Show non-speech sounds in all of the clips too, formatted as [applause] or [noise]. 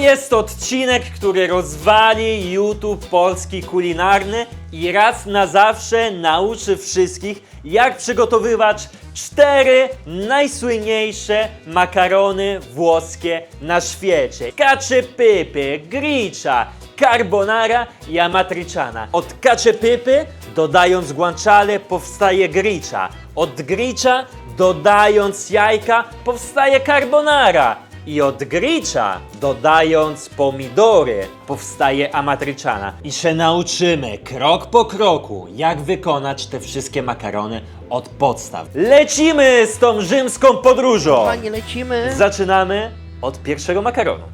jest odcinek, który rozwali YouTube polski kulinarny i raz na zawsze nauczy wszystkich, jak przygotowywać cztery najsłynniejsze makarony włoskie na świecie. Cacio-pepe, gricia, carbonara i amatriciana. Od cacio-pepe dodając guanciale powstaje gricia. Od gricia dodając jajka powstaje carbonara. I od gricia, dodając pomidory, powstaje amatriciana. I się nauczymy krok po kroku, jak wykonać te wszystkie makarony od podstaw. Lecimy z tą rzymską podróżą! Panie, lecimy. Zaczynamy od pierwszego makaronu.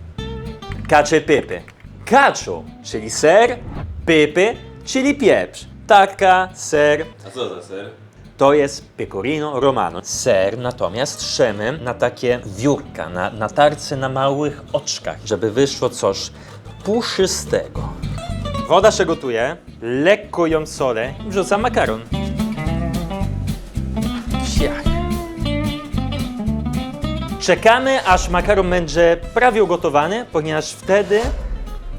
Cacio e pepe. Cacio, czyli ser, pepe, czyli pieprz. Taka, ser, A co za ser? To jest pecorino romano. Ser natomiast trzemy na takie wiórka, na, na tarce na małych oczkach, żeby wyszło coś puszystego. Woda się gotuje, lekko ją solę i wrzucam makaron. Czekamy, aż makaron będzie prawie ugotowany, ponieważ wtedy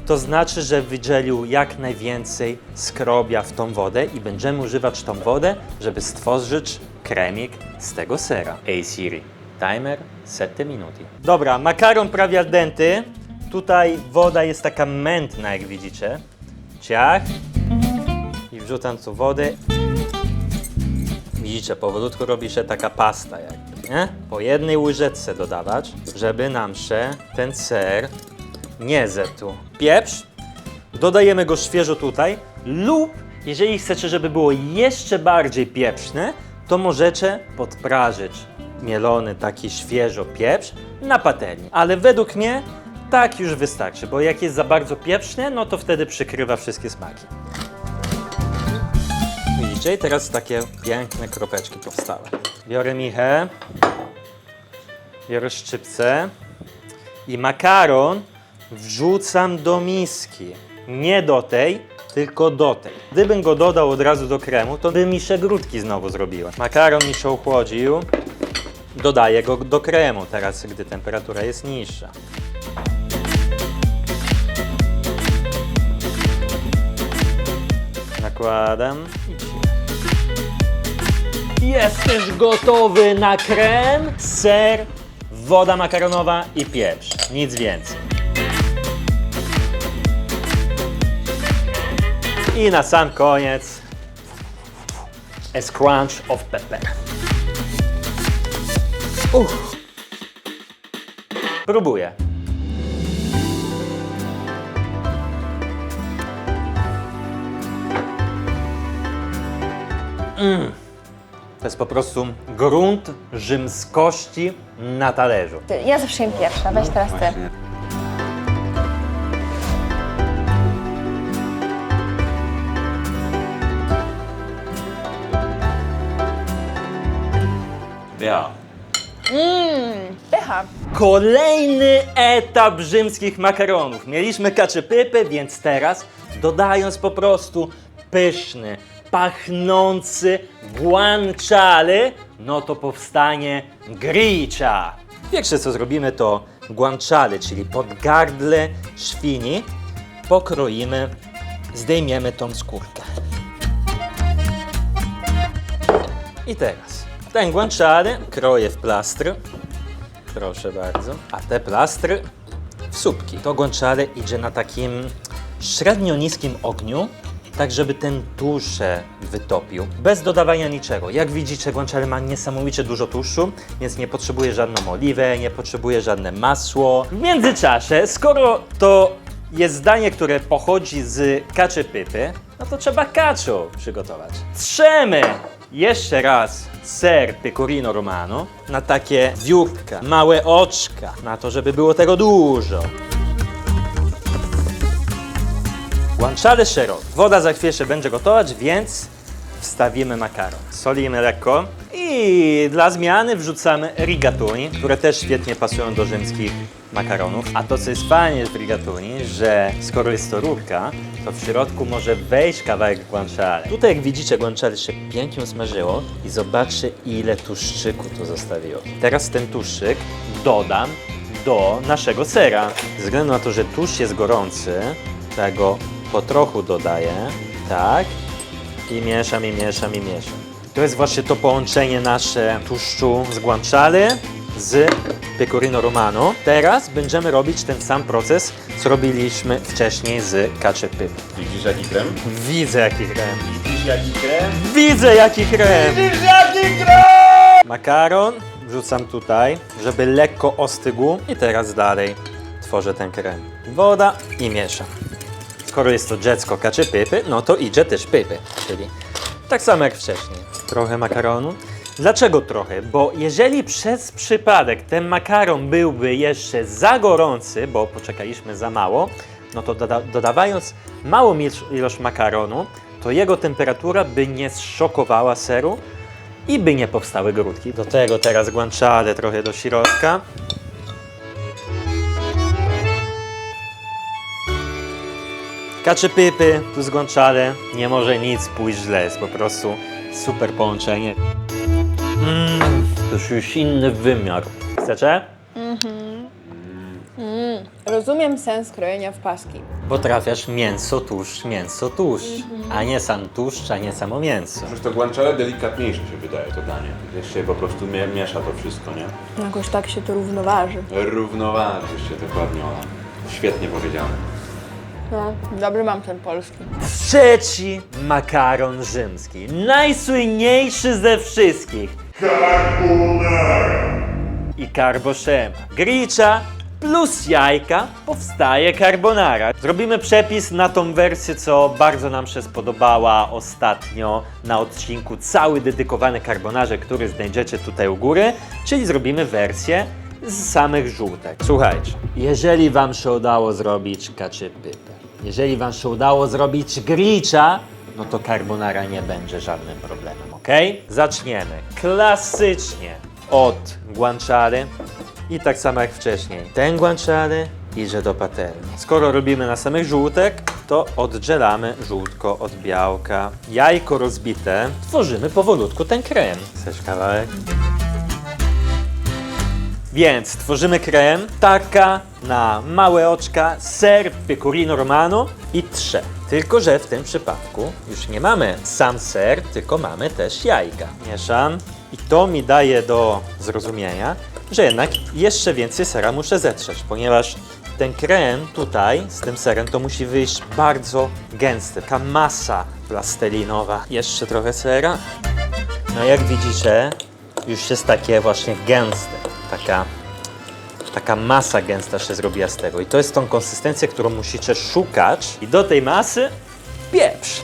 to znaczy, że wydzielił jak najwięcej skrobia w tą wodę i będziemy używać tą wodę, żeby stworzyć kremik z tego sera. Ej Siri, timer 7 minuty. Dobra, makaron prawie al dente. Tutaj woda jest taka mętna, jak widzicie. Ciach. I wrzucam tu wodę. Widzicie, powolutku robi się taka pasta jakby, nie? Po jednej łyżeczce dodawać, żeby nam się ten ser nie zetu. Pieprz, dodajemy go świeżo tutaj lub jeżeli chcecie, żeby było jeszcze bardziej pieprzne, to możecie podprażyć mielony taki świeżo pieprz na patelni. Ale według mnie tak już wystarczy, bo jak jest za bardzo pieprzne, no to wtedy przykrywa wszystkie smaki. Widzicie? I teraz takie piękne kropeczki powstały. Biorę michę, biorę szczypce i makaron wrzucam do miski. Nie do tej, tylko do tej. Gdybym go dodał od razu do kremu, to by mi się grudki znowu zrobiły. Makaron mi się ochłodził. Dodaję go do kremu teraz, gdy temperatura jest niższa. Nakładam Jesteś gotowy na krem, ser, woda makaronowa i pieprz. Nic więcej. I na sam koniec a scrunch of pepper. Uff. Próbuję. Mm. To jest po prostu grunt rzymskości na talerzu. Ty, Ja zawsze jem pierwsza, weź teraz ty. Właśnie. Ja. Pycha. Kolejny etap rzymskich makaronów. Mieliśmy kaczepypę, więc teraz dodając po prostu pyszny, pachnący guanciale, no to powstanie gricia. Pierwsze co zrobimy to guanciale, czyli podgardle świni. Pokroimy, zdejmiemy tą skórkę. I teraz ten guanciale kroję w plastry. Proszę bardzo. A te plastry w słupki. To guanciale idzie na takim średnio niskim ogniu, tak żeby ten się wytopił, bez dodawania niczego. Jak widzicie, guanciale ma niesamowicie dużo tłuszczu, więc nie potrzebuje żadną oliwę, nie potrzebuje żadne masło. W międzyczasie, skoro to jest danie, które pochodzi z kaczy pypy, no to trzeba kaczu przygotować. Trzemy jeszcze raz ser pecorino romano na takie wiórka, małe oczka, na to, żeby było tego dużo. Guanciale szerok. Woda za chwilę będzie gotować, więc wstawimy makaron. Solimy lekko i dla zmiany wrzucamy rigatoni, które też świetnie pasują do rzymskich makaronów. A to, co jest fajnie w rigatoni, że skoro jest to rurka, to w środku może wejść kawałek guanciale. Tutaj, jak widzicie, guanciale się pięknie smażyło i zobaczcie, ile tłuszczyku tu zostawiło. Teraz ten tłuszczyk dodam do naszego sera. Ze względu na to, że tłuszcz jest gorący, tego po trochu dodaję, tak, i mieszam, i mieszam, i mieszam. To jest właśnie to połączenie nasze tłuszczu z guanciale z pecorino romano. Teraz będziemy robić ten sam proces, co robiliśmy wcześniej z cacio e. Widzisz jaki krem? Widzę jaki krem. Widzisz jaki krem? Widzę jaki krem. Widzisz jaki krem? Makaron wrzucam tutaj, żeby lekko ostygł i teraz dalej tworzę ten krem. Woda i mieszam. Skoro jest to dziecko kacze pypy, no to idzie też pypy, czyli tak samo jak wcześniej. Trochę makaronu. Dlaczego trochę? Bo jeżeli przez przypadek ten makaron byłby jeszcze za gorący, bo poczekaliśmy za mało, no to doda dodawając małą ilość- makaronu, to jego temperatura by nie zszokowała seru, i by nie powstały grudki. Do tego teraz guanciale trochę do środka. Kacze pypy tu z guanciale. Nie może nic pójść źle, jest po prostu super połączenie. Mm, to już- już inny wymiar. Chcecie? Rozumiem sens krojenia w paski. Potrafiasz mięso, tłuszcz, mięso, tłuszcz, a nie sam tłuszcz, a nie samo mięso. Przecież to guanciale delikatniejsze się wydaje to danie. Jeszcze po prostu mie- miesza to wszystko, nie? Jakoś tak się to równoważy. Równoważysz się dokładnie, Ola. Świetnie powiedziane. No, dobry mam ten polski. Trzeci makaron rzymski. Najsłynniejszy ze wszystkich. I carboszempa. Gricza plus jajka powstaje carbonara. Zrobimy przepis na tą wersję, co bardzo nam się spodobała ostatnio na odcinku cały dedykowany carbonarze, który znajdziecie tutaj u góry, czyli zrobimy wersję z samych żółtek. Słuchajcie, jeżeli wam się udało zrobić kaczypypę, jeżeli wam się udało zrobić gricza, no to carbonara nie będzie żadnym problemem, ok? Zaczniemy klasycznie od guanciale i tak samo jak wcześniej. Ten guanciale idzie do patelni. Skoro robimy na samych żółtek, to oddzielamy żółtko od białka. Jajko rozbite, tworzymy powolutku ten krem. Chcesz kawałek? Więc tworzymy krem, taka na małe oczka, ser pecorino romano i trze. Tylko, że w tym przypadku już nie mamy sam ser, tylko mamy też jajka. Mieszam i to mi daje do zrozumienia, że jednak jeszcze więcej sera muszę zetrzeć, ponieważ ten krem tutaj z tym serem to musi wyjść bardzo gęsty, taka masa plastelinowa. Jeszcze trochę sera. No jak widzicie, już jest takie właśnie gęste, taka, taka masa gęsta się zrobiła z tego. I to jest tą konsystencję, którą musicie szukać. I do tej masy pieprz.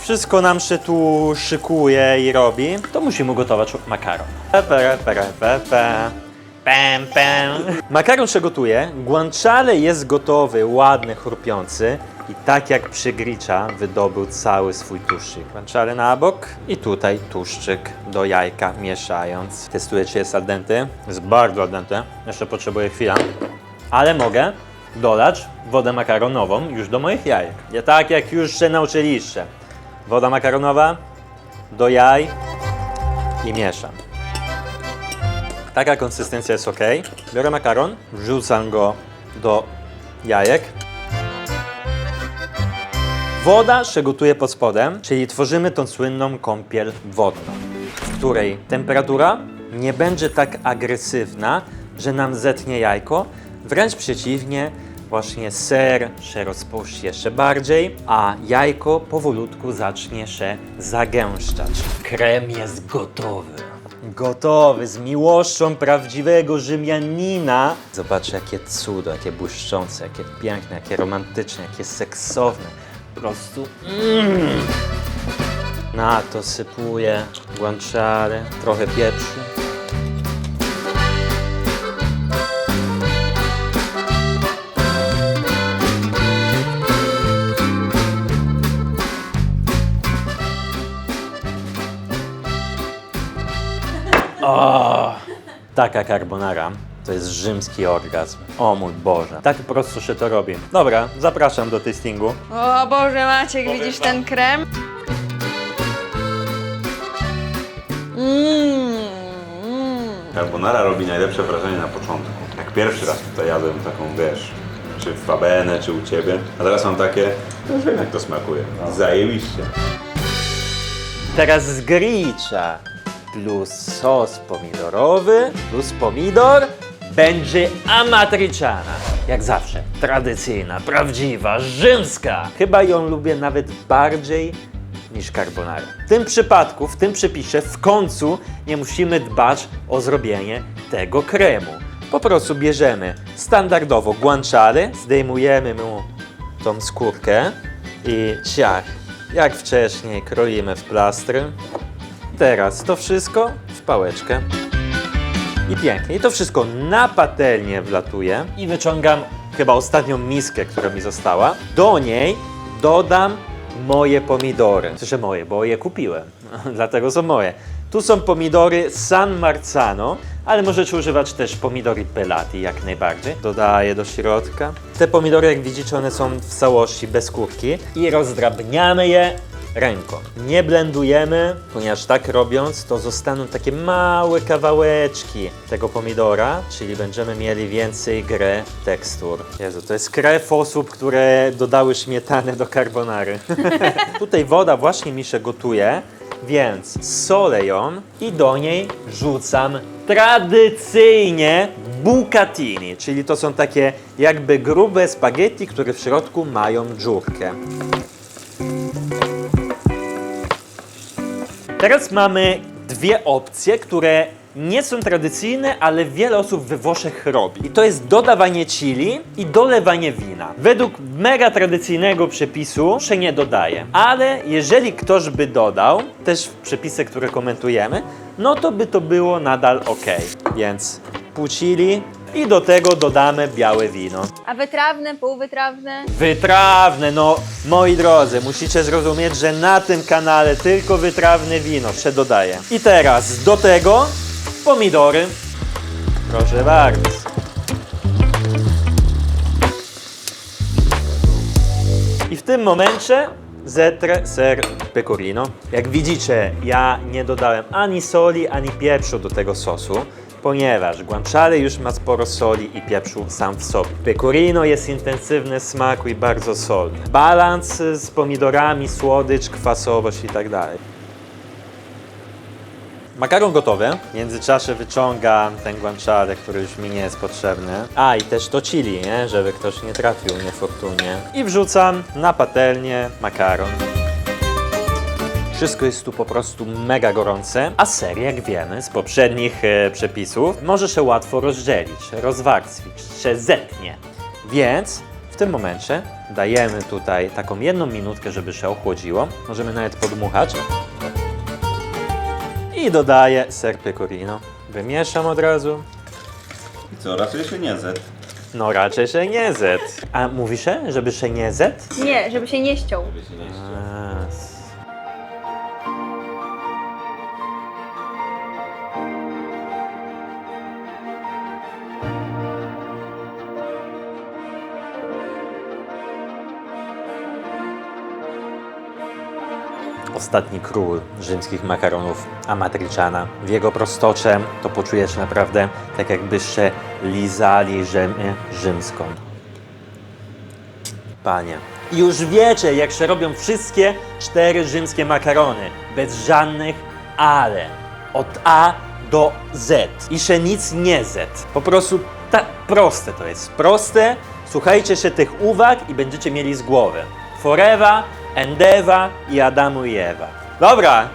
Wszystko nam się tu szykuje i robi, to musimy gotować makaron. Pem, pem. Makaron się gotuje, guanciale jest gotowy, ładny, chrupiący i tak jak przy gricza wydobył cały swój tłuszczyk. Guanciale na bok i tutaj tłuszczyk do jajka mieszając. Testuję czy jest al dente, jest bardzo al dente, jeszcze potrzebuję chwila, ale mogę dodać wodę makaronową już do moich jajek. Ja tak jak już się nauczyliście. Woda makaronowa do jaj i mieszam. Taka konsystencja jest ok. Biorę makaron, wrzucam go do jajek. Woda się gotuje pod spodem, czyli tworzymy tą słynną kąpiel wodną, w której temperatura nie będzie tak agresywna, że nam zetnie jajko. Wręcz przeciwnie, właśnie ser się rozpuści jeszcze bardziej, a jajko powolutku zacznie się zagęszczać. Krem jest gotowy. Gotowy, z miłością prawdziwego Rzymianina. Zobaczcie, jakie cudo, jakie błyszczące, jakie piękne, jakie romantyczne, jakie seksowne. Prostu. Mm. Na to sypuję guanciale, trochę pieprzu. Taka carbonara to jest rzymski orgazm. O mój Boże. Tak po prostu się to robi. Dobra, zapraszam do tastingu. O Boże, Maciek, widzisz ten krem? Mmm, Carbonara robi najlepsze wrażenie na początku. Jak pierwszy raz tutaj jadłem taką, wiesz, czy w Fabene, czy u Ciebie, a teraz mam takie, no już wiem jak to smakuje. Zajebiście. Teraz zgricia plus sos pomidorowy plus pomidor będzie amatriciana. Jak zawsze, tradycyjna, prawdziwa, rzymska. Chyba ją lubię nawet bardziej niż carbonara. W tym przypadku, w tym przepisie, w końcu nie musimy dbać o zrobienie tego kremu. Po prostu bierzemy standardowo guanciale, zdejmujemy mu tą skórkę i ciach, jak wcześniej kroimy w plastry. Teraz to wszystko w pałeczkę. I pięknie. I to wszystko na patelnię wlatuje. I wyciągam chyba ostatnią miskę, która mi została. Do niej dodam moje pomidory. Znaczy moje, bo je kupiłem. [laughs] Dlatego są moje. Tu są pomidory San Marzano, ale możecie używać też pomidory pelati jak najbardziej. Dodaję do środka. Te pomidory, jak widzicie, one są w całości bez skórki. I rozdrabniamy je ręką. Nie blendujemy, ponieważ tak robiąc, to zostaną takie małe kawałeczki tego pomidora, czyli będziemy mieli więcej grę tekstur. Jezu, to jest krew osób, które dodały śmietanę do carbonary. [laughs] Tutaj woda właśnie mi się gotuje, więc solę ją i do niej rzucam tradycyjnie bucatini, czyli to są takie jakby grube spaghetti, które w środku mają dziurkę. Teraz mamy dwie opcje, które nie są tradycyjne, ale wiele osób we Włoszech robi. I to jest dodawanie chili i dolewanie wina. Według mega tradycyjnego przepisu się nie dodaje. Ale jeżeli ktoś by dodał, też w przepisy, które komentujemy, no to by to było nadal ok. Więc pół chili i do tego dodamy białe wino. A wytrawne, półwytrawne? Wytrawne, no moi drodzy, musicie zrozumieć, że na tym kanale tylko wytrawne wino się dodaje. I teraz do tego pomidory. Proszę bardzo. I w tym momencie zetrę ser pecorino. Jak widzicie, ja nie dodałem ani soli, ani pieprzu do tego sosu, ponieważ guanciale już ma sporo soli i pieprzu sam w sobie. Pecorino jest intensywny smaku i bardzo solny. Balans z pomidorami, słodycz, kwasowość i tak. Makaron gotowy. W międzyczasie wyciągam ten guanciale, który już mi nie jest potrzebny. A i też to chili, nie? żeby ktoś nie trafił niefortunnie. I wrzucam na patelnię makaron. Wszystko jest tu po prostu mega gorące, a ser, jak wiemy z poprzednich e, przepisów, może się łatwo rozdzielić, rozwarstwić, się zetnie. Więc w tym momencie dajemy tutaj taką jedną minutkę, żeby się ochłodziło. Możemy nawet podmuchać. I dodaję ser pecorino. Wymieszam od razu. I co, raczej się nie zet. No raczej się nie zet. A mówi się, żeby się nie zet? Nie, żeby się nie ściął. Yes. Ostatni król rzymskich makaronów, Amatriciana. W jego prostocze to poczujesz naprawdę tak jakbyście lizali ziemię rzymską. Panie. Już wiecie, jak się robią wszystkie cztery rzymskie makarony. Bez żadnych ale. Od A do Z. I się nic nie Z. Po prostu tak proste to jest. Proste. Słuchajcie się tych uwag i będziecie mieli z głowy. Forever, Endewa i Adamu i Ewa. Dobra,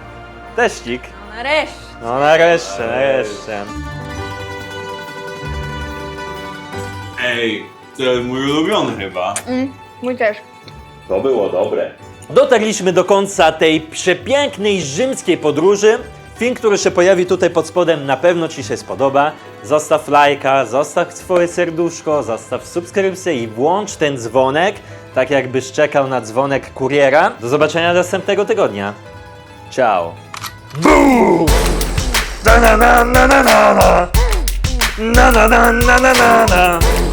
teścik. No nareszcie. No nareszcie, nareszcie. Ej, to jest mój ulubiony chyba. Mm, mój też. To było dobre. Dotarliśmy do końca tej przepięknej rzymskiej podróży. Film, który się pojawi tutaj pod spodem, na pewno Ci się spodoba. Zostaw lajka, zostaw swoje serduszko, zostaw subskrypcję i włącz ten dzwonek, tak jakbyś czekał na dzwonek kuriera. Do zobaczenia następnego tygodnia. Ciao. Na na na na na na na na na na na na na